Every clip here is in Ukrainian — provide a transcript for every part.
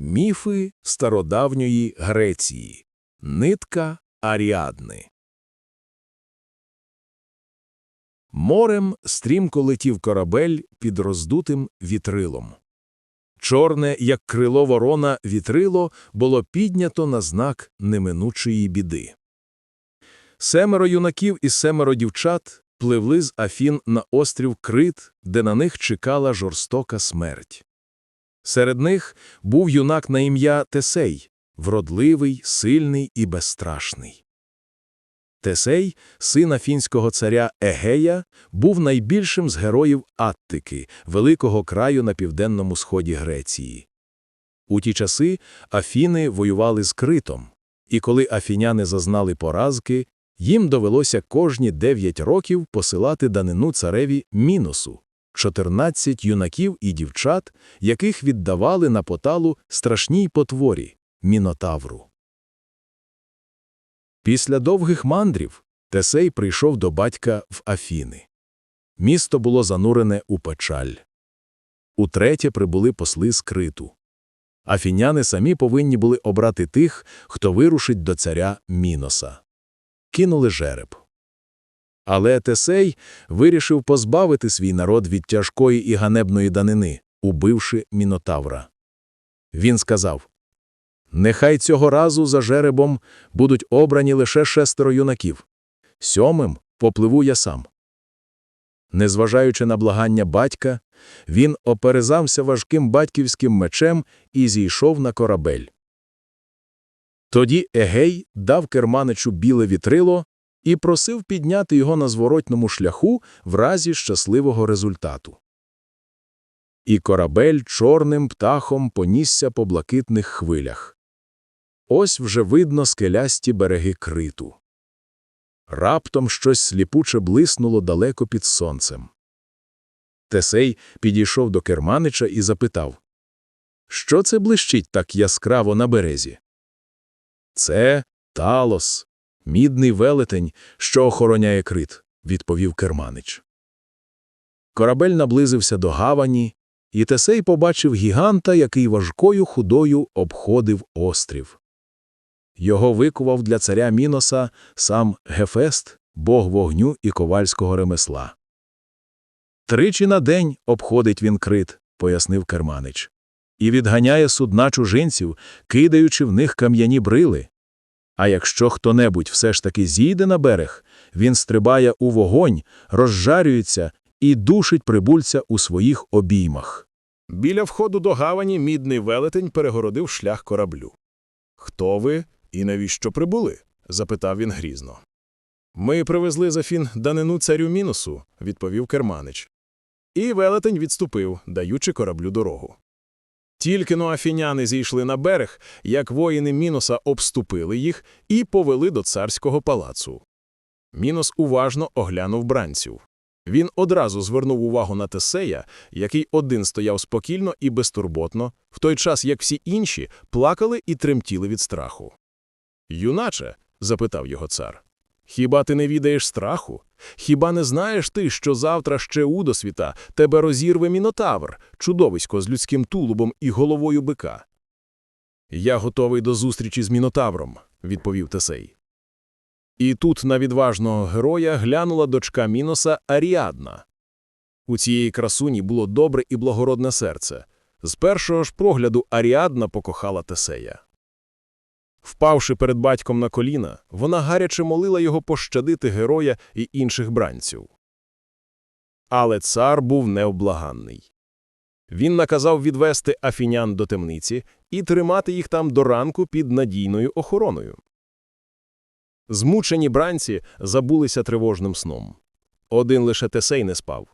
Міфи стародавньої Греції. Нитка Аріадни. Морем стрімко летів корабель під роздутим вітрилом. Чорне, як крило ворона, вітрило було піднято на знак неминучої біди. Семеро юнаків і семеро дівчат пливли з Афін на острів Крит, де на них чекала жорстока смерть. Серед них був юнак на ім'я Тесей, вродливий, сильний і безстрашний. Тесей, син афінського царя Егея, був найбільшим з героїв Аттики, великого краю на південному сході Греції. У ті часи Афіни воювали з Критом, і коли афіняни зазнали поразки, їм довелося кожні дев'ять років посилати данину цареві Міносу, 14 юнаків і дівчат, яких віддавали на поталу страшній потворі – Мінотавру. Після довгих мандрів Тесей прийшов до батька в Афіни. Місто було занурене у печаль. Утретє прибули посли з Криту. Афіняни самі повинні були обрати тих, хто вирушить до царя Міноса. Кинули жереб. Але Тесей вирішив позбавити свій народ від тяжкої і ганебної данини, убивши Мінотавра. Він сказав Нехай цього разу за жеребом будуть обрані лише шестеро юнаків. Сьомим попливу я сам. Незважаючи на благання батька, він оперезався важким батьківським мечем і зійшов на корабель. Тоді Егей дав керманичу біле вітрило і просив підняти його на зворотному шляху в разі щасливого результату. І корабель чорним птахом понісся по блакитних хвилях. Ось вже видно скелясті береги криту. Раптом щось сліпуче блиснуло далеко під сонцем. Тесей підійшов до керманича і запитав Що це блищить так яскраво на березі? Це талос, мідний велетень, що охороняє крит, відповів керманич. Корабель наблизився до гавані, і Тесей побачив гіганта, який важкою худою обходив острів. Його викував для царя Міноса сам Гефест, бог вогню і ковальського ремесла. Тричі на день обходить він крит, пояснив керманич, і відганяє судна чужинців, кидаючи в них кам'яні брили. А якщо хто-небудь все ж таки зійде на берег, він стрибає у вогонь, розжарюється і душить прибульця у своїх обіймах. Біля входу до гавані мідний велетень перегородив шлях кораблю. Хто ви і навіщо прибули? запитав він грізно. Ми привезли за фін данину царю Мінусу, відповів керманич. І велетень відступив, даючи кораблю дорогу. Тільки но афіняни зійшли на берег, як воїни Міноса обступили їх і повели до царського палацу. Мінос уважно оглянув бранців. Він одразу звернув увагу на Тесея, який один стояв спокійно і безтурботно, в той час як всі інші плакали і тремтіли від страху. Юначе, запитав його цар, хіба ти не відаєш страху? Хіба не знаєш ти, що завтра ще удосвіта тебе розірве мінотавр, чудовисько з людським тулубом і головою бика? Я готовий до зустрічі з мінотавром, відповів Тесей. І тут на відважного героя глянула дочка Міноса Аріадна. У цієї красуні було добре і благородне серце. З першого ж прогляду Аріадна покохала Тесея. Впавши перед батьком на коліна, вона гаряче молила його пощадити героя і інших бранців. Але цар був необлаганний. Він наказав відвести афінян до темниці і тримати їх там до ранку під надійною охороною. Змучені бранці забулися тривожним сном. Один лише Тесей не спав.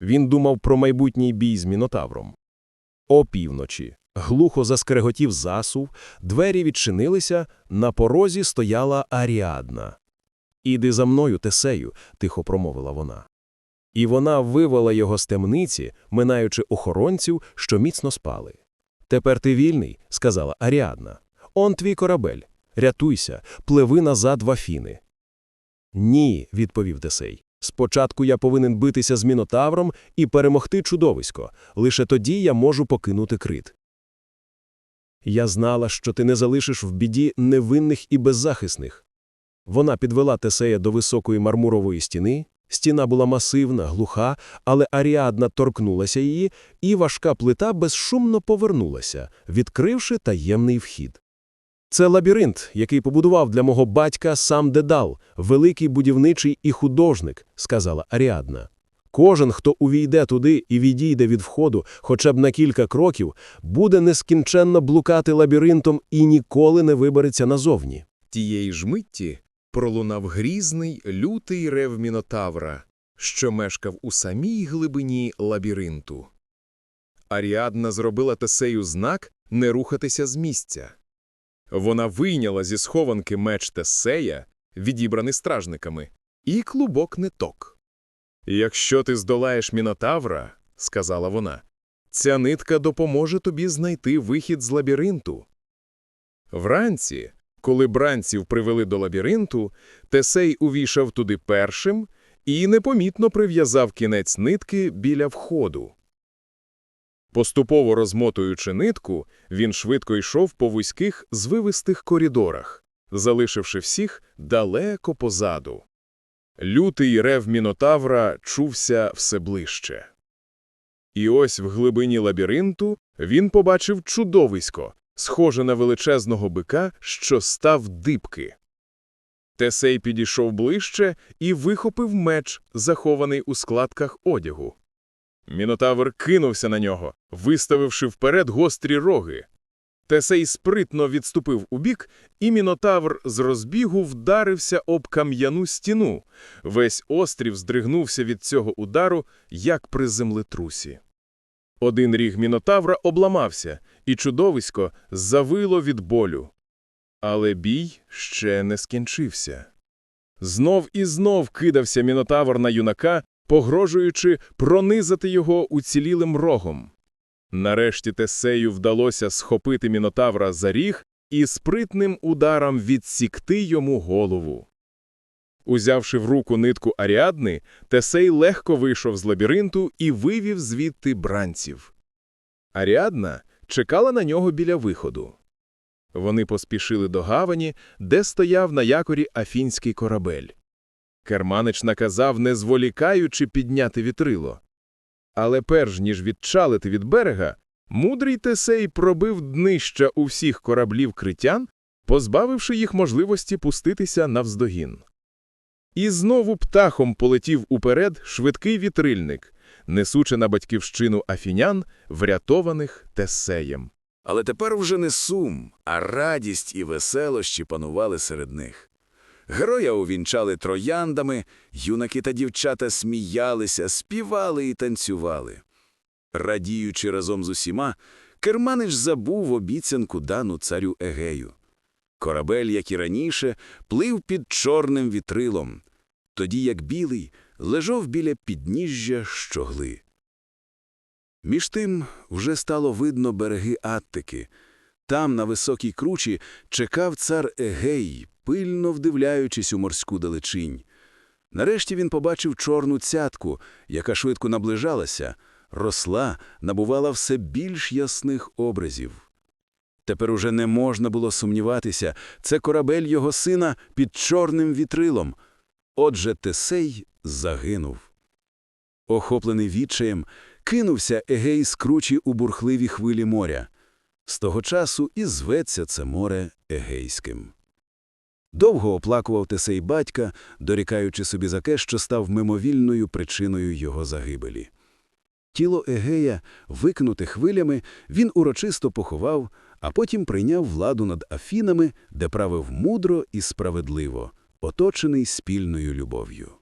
Він думав про майбутній бій з мінотавром. Опівночі глухо заскреготів засув, двері відчинилися, на порозі стояла Аріадна. Іди за мною, Тесею, тихо промовила вона. І вона вивела його з темниці, минаючи охоронців, що міцно спали. Тепер ти вільний, сказала Аріадна. Он твій корабель. Рятуйся, пливи назад в Афіни. Ні, відповів Тесей. Спочатку я повинен битися з мінотавром і перемогти чудовисько. Лише тоді я можу покинути крит. Я знала, що ти не залишиш в біді невинних і беззахисних. Вона підвела Тесея до високої мармурової стіни. Стіна була масивна, глуха, але Аріадна торкнулася її, і важка плита безшумно повернулася, відкривши таємний вхід. Це лабіринт, який побудував для мого батька сам Дедал, великий будівничий і художник, сказала Аріадна. Кожен, хто увійде туди і відійде від входу хоча б на кілька кроків, буде нескінченно блукати лабіринтом і ніколи не вибереться назовні. Тієї ж митті пролунав грізний, лютий рев Мінотавра, що мешкав у самій глибині лабіринту. Аріадна зробила Тесею знак не рухатися з місця. Вона вийняла зі схованки меч Тесея, відібраний стражниками, і клубок ниток. «Якщо ти здолаєш Мінотавра, — сказала вона, — ця нитка допоможе тобі знайти вихід з лабіринту. Вранці, коли бранців привели до лабіринту, Тесей увійшов туди першим і непомітно прив'язав кінець нитки біля входу. Поступово розмотуючи нитку, він швидко йшов по вузьких звивистих коридорах, залишивши всіх далеко позаду. Лютий рев Мінотавра чувся все ближче. І ось в глибині лабіринту він побачив чудовисько, схоже на величезного бика, що став дибки. Тесей підійшов ближче і вихопив меч, захований у складках одягу. Мінотавр кинувся на нього, виставивши вперед гострі роги. Тесей спритно відступив убік, і Мінотавр з розбігу вдарився об кам'яну стіну. Весь острів здригнувся від цього удару, як при землетрусі. Один ріг Мінотавра обламався, і чудовисько завило від болю. Але бій ще не скінчився. Знов і знов кидався Мінотавр на юнака, погрожуючи пронизати його уцілілим рогом. Нарешті Тесею вдалося схопити Мінотавра за ріг і спритним ударом відсікти йому голову. Узявши в руку нитку Аріадни, Тесей легко вийшов з лабіринту і вивів звідти бранців. Аріадна чекала на нього біля виходу. Вони поспішили до гавані, де стояв на якорі афінський корабель. Керманич наказав, не зволікаючи, підняти вітрило. Але перш ніж відчалити від берега, мудрий Тесей пробив днища у всіх кораблів критян, позбавивши їх можливості пуститися навздогін. І знову птахом полетів уперед швидкий вітрильник, несучи на батьківщину афінян, врятованих Тесеєм. Але тепер вже не сум, а радість і веселощі панували серед них. Героя увінчали трояндами, юнаки та дівчата сміялися, співали і танцювали. Радіючи разом з усіма, Керманич забув обіцянку дану царю Егею. Корабель, як і раніше, плив під чорним вітрилом, тоді як білий лежав біля підніжжя щогли. Між тим вже стало видно береги Аттики. Там, на високій кручі, чекав цар Егей, пильно вдивляючись у морську далечінь. Нарешті він побачив чорну цятку, яка швидко наближалася, росла, набувала все більш ясних образів. Тепер уже не можна було сумніватися, це корабель його сина під чорним вітрилом. Отже, Тесей загинув. Охоплений відчаєм, кинувся Егей з кручі у бурхливі хвилі моря. З того часу і зветься це море Егейським. Довго оплакував Тесей батька, дорікаючи собі за те, що став мимовільною причиною його загибелі. Тіло Егея, викнуте хвилями, він урочисто поховав, а потім прийняв владу над Афінами, де правив мудро і справедливо, оточений спільною любов'ю.